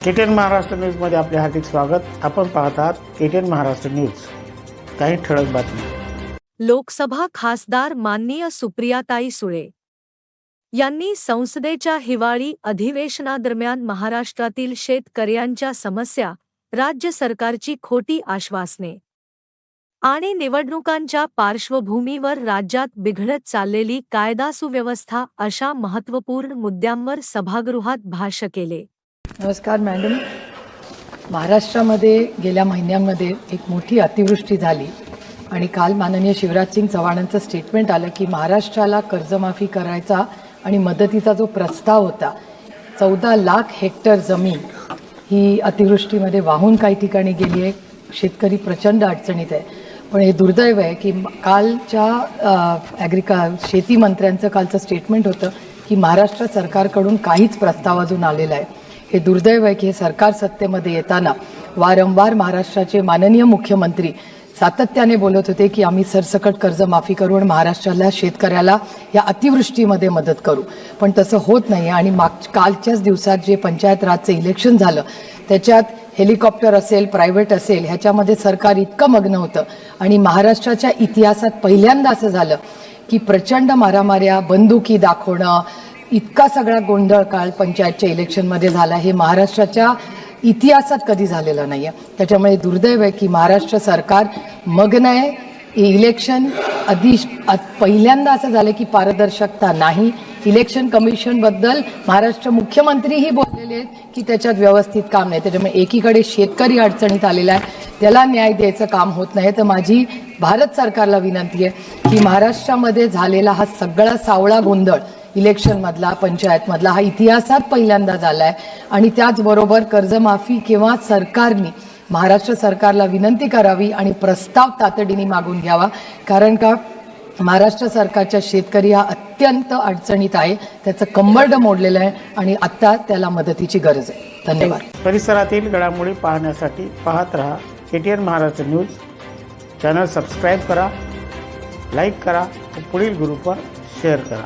KTN Maharashtra न्यूजमध्ये आपले हार्दिक स्वागत. आपण पाहत आहात केटीएन महाराष्ट्र न्यूज. काही ठळक बातमी लोकसभा खासदार माननीय सुप्रियाताई सुळे यांनी संसदेच्या हिवाळी अधिवेशनादरम्यान महाराष्ट्रातील शेतकऱ्यांच्या समस्या राज्य सरकारची खोटी आश्वासने आणि निवडणुकांच्या पार्श्वभूमीवर राज्यात बिघडत चाललेली कायदा सुव्यवस्था अशा महत्त्वपूर्ण मुद्द्यांवर सभागृहात भाष्य केले. नमस्कार मॅडम महाराष्ट्रामध्ये गेल्या महिन्यांमध्ये एक मोठी अतिवृष्टी झाली आणि काल माननीय शिवराज सिंग चव्हाणांचं स्टेटमेंट आलं की महाराष्ट्राला कर्जमाफी करायचा आणि मदतीचा जो प्रस्ताव होता चौदा लाख हेक्टर जमीन ही अतिवृष्टीमध्ये वाहून काही ठिकाणी गेली आहे. शेतकरी प्रचंड अडचणीत आहे. पण हे दुर्दैव आहे की कालच्या ॲग्रिका शेती मंत्र्यांचं कालचं स्टेटमेंट होतं की महाराष्ट्र सरकारकडून काहीच प्रस्ताव अजून आलेला आहे. हे दुर्दैव आहे की हे सरकार सत्तेमध्ये येताना वारंवार महाराष्ट्राचे माननीय मुख्यमंत्री सातत्याने बोलत होते की आम्ही सरसकट कर्जमाफी करू आणि महाराष्ट्राला शेतकऱ्याला या अतिवृष्टीमध्ये मदत करू. पण तसं होत नाही आणि माग कालच्याच दिवसात जे पंचायत राजचं इलेक्शन झालं त्याच्यात हेलिकॉप्टर असेल प्रायव्हेट असेल ह्याच्यामध्ये सरकार इतकं मग्न होतं आणि महाराष्ट्राच्या इतिहासात पहिल्यांदा असं झालं की प्रचंड मारामाऱ्या बंदुकी दाखवणं इतका सगळा गोंधळ काल पंचायतच्या इलेक्शनमध्ये झाला. हे महाराष्ट्राच्या इतिहासात कधी झालेलं नाही आहे त्याच्यामुळे दुर्दैव आहे की महाराष्ट्र सरकार मग्न आहे इलेक्शन आधी पहिल्यांदा असं झालं की पारदर्शकता नाही. इलेक्शन कमिशनबद्दल महाराष्ट्र मुख्यमंत्रीही बोललेले आहेत की त्याच्यात व्यवस्थित काम नाही. त्याच्यामुळे एकीकडे शेतकरी अडचणीत आलेला आहे. त्याला न्याय द्यायचं काम होत नाही. तर माझी भारत सरकारला विनंती आहे की महाराष्ट्रामध्ये झालेला हा सगळा सावळा गोंधळ इलेक्शनमधला पंचायतमधला हा इतिहासात पहिल्यांदा झाला आहे आणि त्याचबरोबर कर्जमाफी किंवा सरकारने महाराष्ट्र सरकारला विनंती करावी आणि प्रस्ताव तातडीने मागून घ्यावा. कारण का महाराष्ट्र सरकारच्या शेतकरी हा अत्यंत अडचणीत आहे. त्याचं कंबरड मोडलेलं आहे आणि आत्ता त्याला मदतीची गरज आहे. धन्यवाद. परिसरातील घडामोडी पाहण्यासाठी पाहत रहा KTN Maharashtra news. Channel subscribe करा लाईक करा पुढील ग्रुपवर शेअर करा.